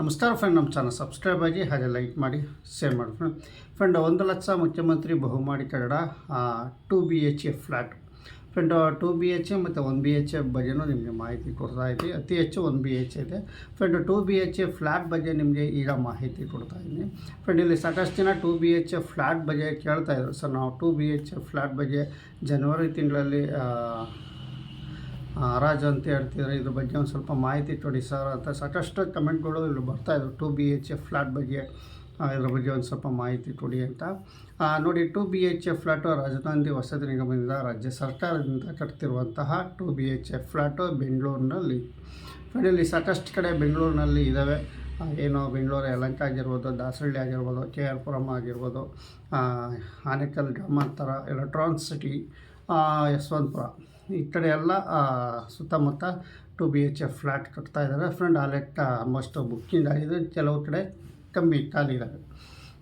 ನಮಸ್ಕಾರ ಫ್ರೆಂಡ್ ನಮ್ಮ channel subscribe ಆಗಿ ಹಾಗೆ ಲೈಕ್ ಮಾಡಿ ಶೇರ್ ಮಾಡಿ ಫ್ರೆಂಡ್ ಫ್ರೆಂಡ್ ಒಂದು ಲಕ್ಷ ಮುಖ್ಯಮಂತ್ರಿ ಬಹುಮಾಡಿ Kannada two B H A flat friend two B H A ಮತ್ತು ಒನ್ ಬಿ ಎಚ್ ಎ ಬಗ್ಗೆನೂ ನಿಮಗೆ ಮಾಹಿತಿ ಕೊಡ್ತಾ ಇದ್ದೀವಿ ಅತಿ ಹೆಚ್ಚು ಒನ್ ಬಿ ಎಚ್ ಇದೆ. Friend two B H A flat ಬಗ್ಗೆ ನಿಮಗೆ ಈಗ ಮಾಹಿತಿ ಕೊಡ್ತಾ ಇದ್ದೀನಿ. ಫ್ರೆಂಡ್ ಇಲ್ಲಿ ಸಾಕಷ್ಟು ಜನ two B H A flat ಬಗ್ಗೆ ಕೇಳ್ತಾ ಇದ್ದರು ಸರ್ ನಾವು two B H A flat ಬಗ್ಗೆ ಜನವರಿ ತಿಂಗಳಲ್ಲಿ ಆ, ಹರಾಜು ಅಂತ ಹೇಳ್ತಿದ್ರೆ ಇದ್ರ ಬಗ್ಗೆ ಒಂದು ಸ್ವಲ್ಪ ಮಾಹಿತಿ ಕೊಡಿ ಸರ್ ಅಂತ. ಸಾಕಷ್ಟು ಕಮೆಂಟ್ಗಳು ಇಲ್ಲಿ ಬರ್ತಾಯಿದ್ರು two B H F flat ಬಗ್ಗೆ ಇದ್ರ ಬಗ್ಗೆ ಒಂದು ಸ್ವಲ್ಪ ಮಾಹಿತಿ ಕೊಡಿ ಅಂತ. ನೋಡಿ two B H F flat ರಾಜಧಾನಿ ವಸತಿ ನಿಗಮದಿಂದ ರಾಜ್ಯ ಸರ್ಕಾರದಿಂದ ಕಟ್ತಿರುವಂತಹ two B H F flat ಬೆಂಗಳೂರಿನಲ್ಲಿ. ಇಲ್ಲಿ ಸಾಕಷ್ಟು ಕಡೆ ಬೆಂಗಳೂರಿನಲ್ಲಿ ಇದ್ದಾವೆ ಏನು ಬೆಂಗಳೂರು ಯಲಂಕ ಆಗಿರ್ಬೋದು ದಾಸರಳ್ಳಿ ಆಗಿರ್ಬೋದು ಕೆ ಆರ್ ಪುರಂ ಆಗಿರ್ಬೋದು ಆನೇಕಲ್ ಗ್ರಾಮಾಂತರ ಎಲೆಕ್ಟ್ರಾನ್ ಸಿಟಿ ಯಶವಂತಪುರ. ಈ ಕಡೆ ಎಲ್ಲ ಸುತ್ತಮುತ್ತ two B H F flat ಕಟ್ತಾ ಇದ್ದಾರೆ. ಫ್ರೆಂಡ್ ಆಲ್ರೆಟ್ ಆಲ್ಮೋಸ್ಟ್ ಬುಕ್ಕಿಂಗ್ ಆಗಿದೆ. ಕೆಲವು ಕಡೆ ಕಮ್ಮಿ ಖಾಲಿ ಇದ್ದಾವೆ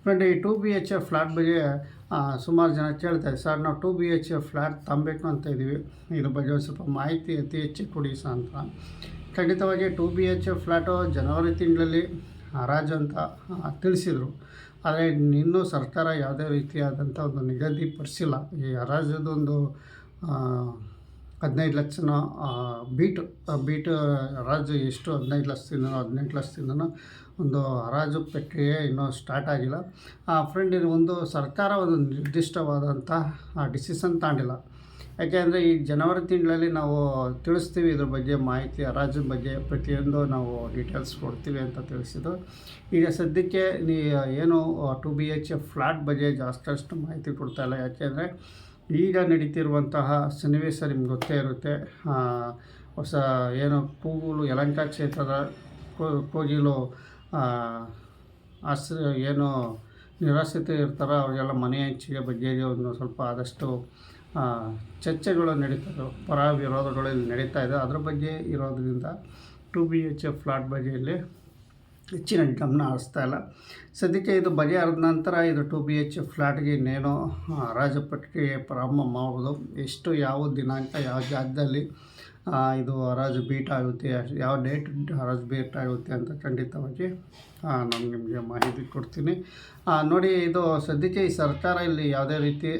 ಫ್ರೆಂಡ್, ಈ two B H F flat ಬಗ್ಗೆ ಸುಮಾರು ಜನ ಕೇಳ್ತಾರೆ. ಸರ್, ನಾವು two B H F flat ತಗೊಬೇಕು ಅಂತ ಇದ್ದೀವಿ. ಇದ್ರ ಬಗ್ಗೆ ಒಂದು ಸ್ವಲ್ಪ ಮಾಹಿತಿ ಅತಿ ಹೆಚ್ಚು ಕೊಡಿ ಸರ್ ಅಂತ. ಖಂಡಿತವಾಗಿ two B H F flat ಜನವರಿ ತಿಂಗಳಲ್ಲಿ ಹರಾಜು ಅಂತ ತಿಳಿಸಿದರು. ಆದರೆ ಇನ್ನೂ ಸರ್ಕಾರ ಯಾವುದೇ ರೀತಿಯಾದಂಥ ಒಂದು ನಿಗದಿಪಡಿಸಿಲ್ಲ ಈ ಹರಾಜದೊಂದು ಹದಿನೈದು ಲಕ್ಷನ ಬೀಟು ಬೀಟ್ ಹರಾಜು ಎಷ್ಟು? ಹದಿನೈದು ಲಕ್ಷದಿಂದ ಹದಿನೆಂಟು ಲಕ್ಷದಿಂದನೋ ಒಂದು ಹರಾಜು ಪ್ರಕ್ರಿಯೆ ಇನ್ನೂ ಸ್ಟಾರ್ಟ್ ಆಗಿಲ್ಲ. ಆ ಫ್ರೆಂಡ್ ಇದು ಒಂದು ಸರ್ಕಾರ ಒಂದು ನಿರ್ದಿಷ್ಟವಾದಂಥ ಡಿಸಿಷನ್ ತಗೊಂಡಿಲ್ಲ ಯಾಕೆಂದರೆ ಈ ಜನವರಿ ತಿಂಗಳಲ್ಲಿ ನಾವು ತಿಳಿಸ್ತೀವಿ ಇದ್ರ ಬಗ್ಗೆ ಮಾಹಿತಿ ಹರಾಜಿನ ಬಗ್ಗೆ ಪ್ರತಿಯೊಂದು ನಾವು ಡೀಟೇಲ್ಸ್ ಕೊಡ್ತೀವಿ ಅಂತ ತಿಳಿಸಿದ್ದು. ಈಗ ಸದ್ಯಕ್ಕೆ ನೀ ಏನು two B H F flat ಬಗ್ಗೆ ಜಾಸ್ತಿ ಮಾಹಿತಿ ಕೊಡ್ತಾ ಇಲ್ಲ. ಯಾಕೆಂದರೆ ಈಗ ನಡೀತಿರುವಂತಹ ಸನ್ನಿವೇಶ ನಿಮ್ಗೆ ಗೊತ್ತೇ ಇರುತ್ತೆ. ಹೊಸ ಏನು ಕೂಗುಲು ಯಲಂಕ ಕ್ಷೇತ್ರದ ಕೂಗಿಲು ಕೋಗಿಲು ಆ, ಆಶ್ರ ಏನು ನಿರಾಶ್ರಿತ ಇರ್ತಾರೋ ಅವರಿಗೆಲ್ಲ ಮನೆ ಹಂಚಿಕೆ ಬಗ್ಗೆ ಒಂದು ಸ್ವಲ್ಪ ಆದಷ್ಟು ಚರ್ಚೆಗಳು ನಡೀತದೆ ಪರ ವಿರೋಧಗಳು ಇಲ್ಲಿ ನಡೀತಾ ಇದೆ. ಅದ್ರ ಬಗ್ಗೆ ಇರೋದರಿಂದ two B H F flat ಬಗ್ಗೆ ಇಲ್ಲಿ ಹೆಚ್ಚಿನ ಗಮನ ಹರಿಸ್ತಾ ಇಲ್ಲ. ಸದ್ಯಕ್ಕೆ ಇದು ಬಗೆಹರಿದ ನಂತರ ಇದು ಟು ಬಿ ಎಚ್ ಫ್ಲ್ಯಾಟ್ಗೆ ಇನ್ನೇನೋ ಇನ್ನೇನು ಹರಾಜು ಪ್ರಕ್ರಿಯೆ ಪ್ರಾರಂಭ ಮಾಡೋದು ಎಷ್ಟು, ಯಾವ ದಿನಾಂಕ, ಯಾವ ಜಾಗದಲ್ಲಿ ಇದು ಹರಾಜು ಬೀಟ್ ಆಗುತ್ತೆ, ಯಾವ ಡೇಟ್ ಹರಾಜು ಬೀಟ್ ಆಗುತ್ತೆ ಅಂತ ಖಂಡಿತವಾಗಿ ನಾನು ನಿಮಗೆ ಮಾಹಿತಿ ಕೊಡ್ತೀನಿ. ನೋಡಿ, ಇದು ಸದ್ಯಕ್ಕೆ ಈ ಸರ್ಕಾರ ಇಲ್ಲಿ ಯಾವುದೇ ರೀತಿ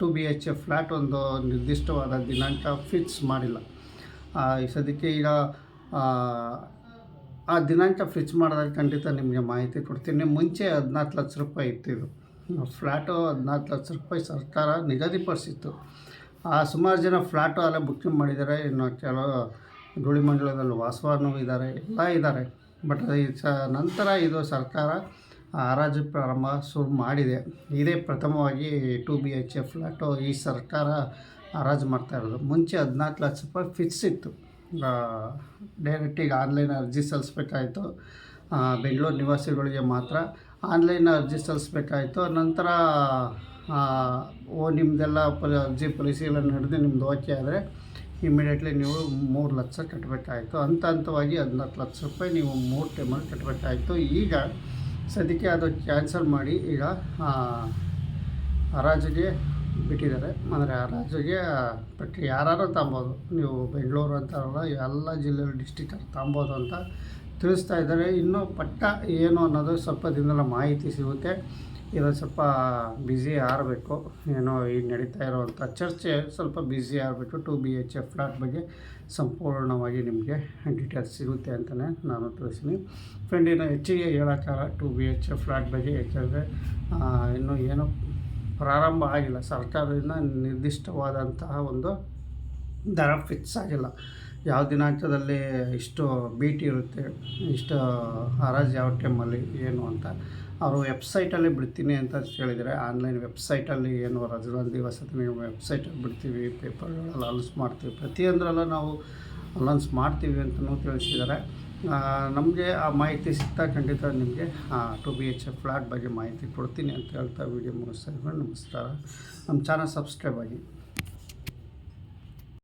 two B H A flat ಒಂದು ನಿರ್ದಿಷ್ಟವಾದ ದಿನಾಂಕ ಫಿಕ್ಸ್ ಮಾಡಿಲ್ಲ. ಸದ್ಯಕ್ಕೆ ಈಗ ಆ, ಆ ದಿನಾಂಕ ಫಿಕ್ಸ್ ಮಾಡಿದಾಗ ಖಂಡಿತ ನಿಮಗೆ ಮಾಹಿತಿ ಕೊಡ್ತೀನಿ. ಮುಂಚೆ ಹದಿನಾಲ್ಕು ಲಕ್ಷ ರೂಪಾಯಿ ಇತ್ತಿದ್ದು ಫ್ಲ್ಯಾಟು ಹದಿನಾಲ್ಕು ಲಕ್ಷ ರೂಪಾಯಿ ಸರ್ಕಾರ ನಿಗದಿಪಡಿಸಿತ್ತು. ಆ ಸುಮಾರು ಜನ ಫ್ಲ್ಯಾಟು ಅಲ್ಲೇ ಬುಕ್ಕಿಂಗ್ ಮಾಡಿದ್ದಾರೆ. ಇನ್ನು ಕೆಲವು ಧೂಳಿಮಂಡಲದಲ್ಲಿ ವಾಸವಾನು ಇದ್ದಾರೆ ಎಲ್ಲ ಇದ್ದಾರೆ. ಬಟ್ ಈ ಸ ನಂತರ ಇದು ಸರ್ಕಾರ ಹರಾಜು ಪ್ರಾರಂಭ ಶುರು ಮಾಡಿದೆ. ಇದೇ ಪ್ರಥಮವಾಗಿ two B H A flat ಈ ಸರ್ಕಾರ ಹರಾಜು ಮಾಡ್ತಾ ಇರೋದು. ಮುಂಚೆ ಹದಿನಾಲ್ಕು ಲಕ್ಷ ರೂಪಾಯಿ ಫಿಕ್ಸ್ ಇತ್ತು. ಡೈರೆಕ್ಟಿಗೆ ಆನ್ಲೈನ್ ಅರ್ಜಿ ಸಲ್ಲಿಸ್ಬೇಕಾಯಿತು. ಬೆಂಗಳೂರು ನಿವಾಸಿಗಳಿಗೆ ಮಾತ್ರ ಆನ್ಲೈನ್ ಅರ್ಜಿ ಸಲ್ಲಿಸ್ಬೇಕಾಯಿತು. ನಂತರ ಓ ನಿಮ್ಮದೆಲ್ಲ ಪರಿ ಅರ್ಜಿ ಪರಿಶೀಲನೆ ನಡೆದು ನಿಮ್ದು ಓಕೆ ಆದರೆ ಇಮಿಡಿಯೇಟ್ಲಿ ನೀವು ಮೂರು ಲಕ್ಷ ಕಟ್ಟಬೇಕಾಯಿತು ಹಂತ ಹಂತವಾಗಿ ಹದಿನಾಲ್ಕು ಲಕ್ಷ ರೂಪಾಯಿ ನೀವು ಮೂರು ಟೈಮಲ್ಲಿ ಕಟ್ಟಬೇಕಾಯಿತು ಈಗ ಸದ್ಯಕ್ಕೆ ಅದು ಕ್ಯಾನ್ಸಲ್ ಮಾಡಿ ಈಗ ಹರಾಜಿಗೆ ಬಿಟ್ಟಿದ್ದಾರೆ. ಅಂದರೆ ಹರಾಜಿಗೆ ಪಟ್ಟಿ ಯಾರು ತಗೊಬೋದು ನೀವು ಬೆಂಗಳೂರು ಅಂತಾರಲ್ಲ, ಎಲ್ಲ ಜಿಲ್ಲೆಗಳು ಡಿಸ್ಟಿಕಲ್ಲಿ ತಗೊಬೋದು ಅಂತ ತಿಳಿಸ್ತಾ ಇದ್ದಾರೆ. ಇನ್ನೂ ಪಟ್ಟ ಏನು ಅನ್ನೋದು ಸ್ವಲ್ಪ ದಿನದಲ್ಲ ಮಾಹಿತಿ ಸಿಗುತ್ತೆ. ಇದೊಂದು ಸ್ವಲ್ಪ ಬ್ಯುಸಿ ಆರಬೇಕು. ಏನೋ ಈಗ ನಡೀತಾ ಇರೋವಂಥ ಚರ್ಚೆ ಸ್ವಲ್ಪ ಬ್ಯುಸಿ ಆಗಬೇಕು two B H F flat ಬಗ್ಗೆ ಸಂಪೂರ್ಣವಾಗಿ ನಿಮಗೆ ಡೀಟೇಲ್ಸ್ ಸಿಗುತ್ತೆ ಅಂತಲೇ ನಾನು ತಿಳಿಸ್ತೀನಿ. ಫ್ರೆಂಡ್ ಇನ್ನು ಹೆಚ್ಚಿಗೆ ಹೇಳೋಕ್ಕಾಗಲ್ಲ two B H F flat ಬಗ್ಗೆ ಯಾಕೆಂದರೆ ಇನ್ನೂ ಏನೂ ಪ್ರಾರಂಭ ಆಗಿಲ್ಲ. ಸರ್ಕಾರದಿಂದ ನಿರ್ದಿಷ್ಟವಾದಂತಹ ಒಂದು ದರ ಫಿಕ್ಸ್ ಆಗಿಲ್ಲ. ಯಾವ ದಿನಾಂಕದಲ್ಲಿ ಇಷ್ಟು ಬೀಟ್ ಇರುತ್ತೆ, ಇಷ್ಟು ಹರಾಜು ಯಾವ ಟೈಮಲ್ಲಿ ಏನು ಅಂತ. ಅವರು ವೆಬ್ಸೈಟಲ್ಲಿ ಬಿಡ್ತೀನಿ ಅಂತ ಕೇಳಿದರೆ ಆನ್ಲೈನ್ ವೆಬ್ಸೈಟಲ್ಲಿ ಏನು ರಾಜಧಾನಿ ವಸತಿ ನೀವು ವೆಬ್ಸೈಟಲ್ಲಿ ಬಿಡ್ತೀವಿ ಪೇಪರ್ಗಳಲ್ಲಿ ಅನೌನ್ಸ್ ಮಾಡ್ತೀವಿ. ಪ್ರತಿಯೊಂದರಲ್ಲೂ ನಾವು ಅನೌನ್ಸ್ ಮಾಡ್ತೀವಿ ಅಂತಲೂ ತಿಳಿಸಿದ್ದಾರೆ. ನಮಗೆ ಆ ಮಾಹಿತಿ ಸಿಗ್ತಾ ಖಂಡಿತ ನಿಮಗೆ two B H F flat ಬಗ್ಗೆ ಮಾಹಿತಿ ಕೊಡ್ತೀನಿ ಅಂತ ಹೇಳ್ತಾ ವಿಡಿಯೋ ಮುಗಿಸ್ತಾ ಇದ್ದೀನಿ. ನಮಸ್ಕಾರ. ನಮ್ಮ ಚಾನಲ್ ಸಬ್ಸ್ಕ್ರೈಬ್ ಆಗಿ.